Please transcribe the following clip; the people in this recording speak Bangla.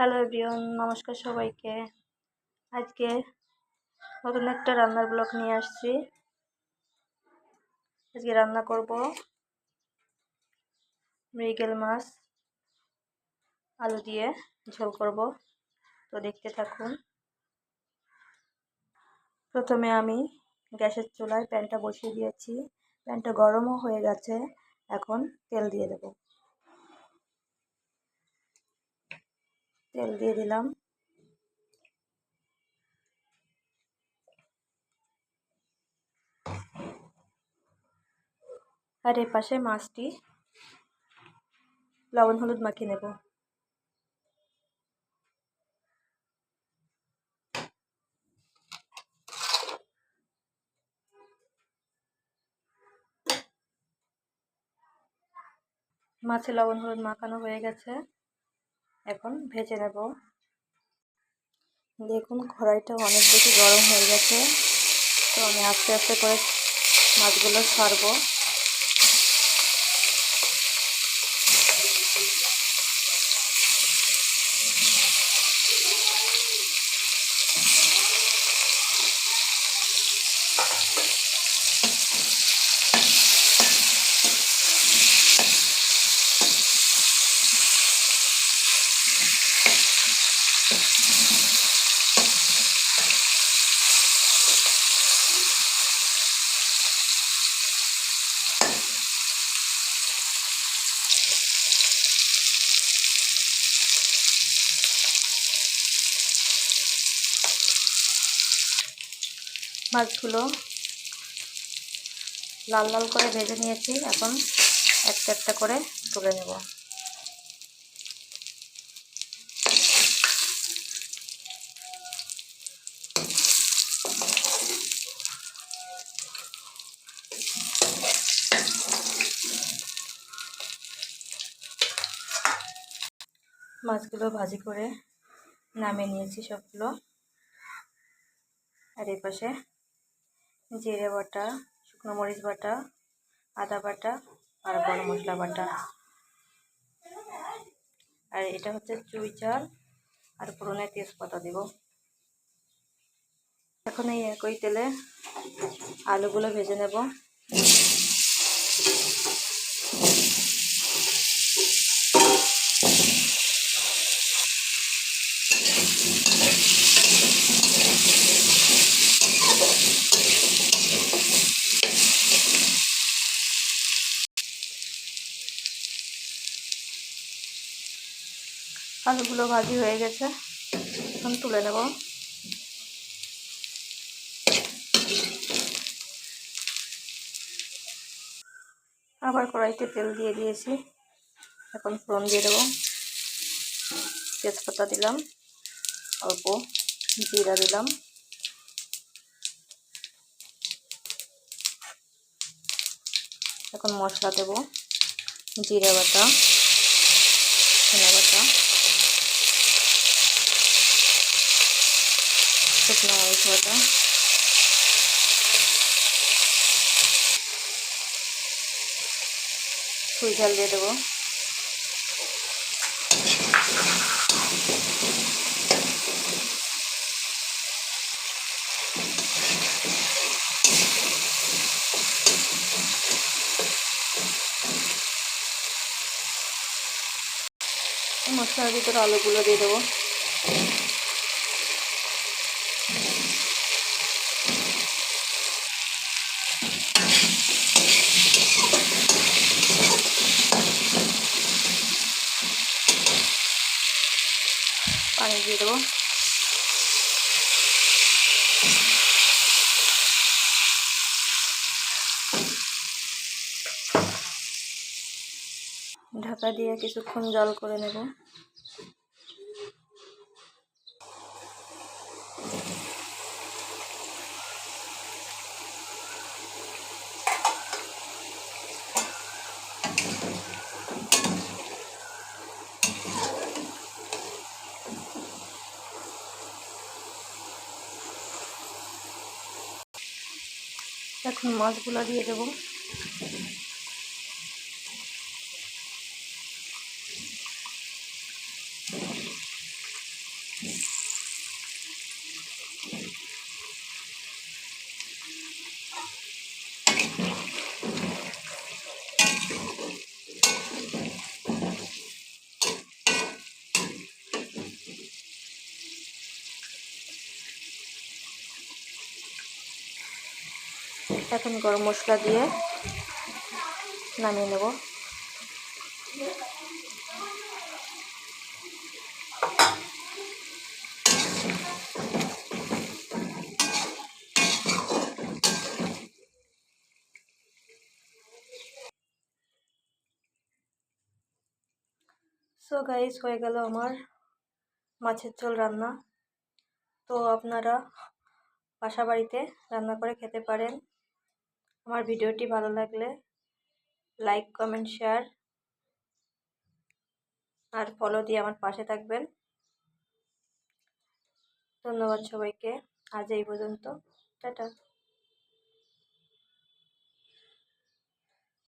হ্যালো এভরিওয়ান নমস্কার সবাইকে। আজকে নতুন একটা রান্নার ব্লগ নিয়ে আসছি। আজকে রান্না করব মৃগেল মাছ, আলু দিয়ে ঝোল করব। তো দেখতে থাকুন। প্রথমে আমি গ্যাসের চুলায় প্যানটা বসিয়ে দিয়েছি। প্যানটা গরমও হয়ে গেছে। এখন তেল দিয়ে দেবো। তেল দিয়ে দিলাম। আর এর পাশে মাছটি লবণ, হলুদ মাখিয়ে নেব। মাছে লবণ, হলুদ মাখানো হয়ে গেছে। এখন ভেজে নেব। দেখুন কড়াইটা অনেক বেশি গরম হয়ে গেছে। তো আমি আস্তে আস্তে করে মাছগুলো ছাড়বো মাছগুলো লাল লাল করে ভেজে নিয়েছি। এখন একটা একটা করে তুলে নেব। মাছগুলো ভাজি করে নামিয়ে নিয়েছি সবগুলো। আর এই পাশে জিরে বাটা, শুকনো মরিচ বাটা, আদা বাটা আর গরম মশলা বাটা। আর এটা হচ্ছে চুই চাল আর পুরোনো তেজপাতা দেব। এখন এই একই তেলে আলুগুলো ভেজে নেব। আলুগুলো ভাজি হয়ে গেছে। এখন তুলে নেব। আবার কড়াইতে তেল দিয়ে দিয়েছি। এখন ফোড়ন দিয়ে দেবো। তেজপাতা দিলাম, অল্প জিরা দিলাম। এখন মশলা দেব, জিরা বাটা ধনে বাটা। মরিচ বাটা সুই ঝাল দিয়ে দেবো। মশলার ভিতরে আলুগুলো দিয়ে দেবো। পানি দিয়ে দেবো। ঢাকা দিয়ে কিছুক্ষণ জল করে নেব। এখন মাছগুলো দিয়ে দেবো। এখন গরম মশলা দিয়ে নামিয়ে নেব। সো গাইস হয়ে গেল আমার মাছের ঝোল রান্না। তো আপনারা বাসা বাড়িতে রান্না করে খেতে পারেন। আমার ভিডিওটি ভালো লাগলে লাইক, কমেন্ট, শেয়ার আর ফলো দিয়ে আমার পাশে থাকবেন। ধন্যবাদ সবাইকে। আজ এই পর্যন্ত। টাটা।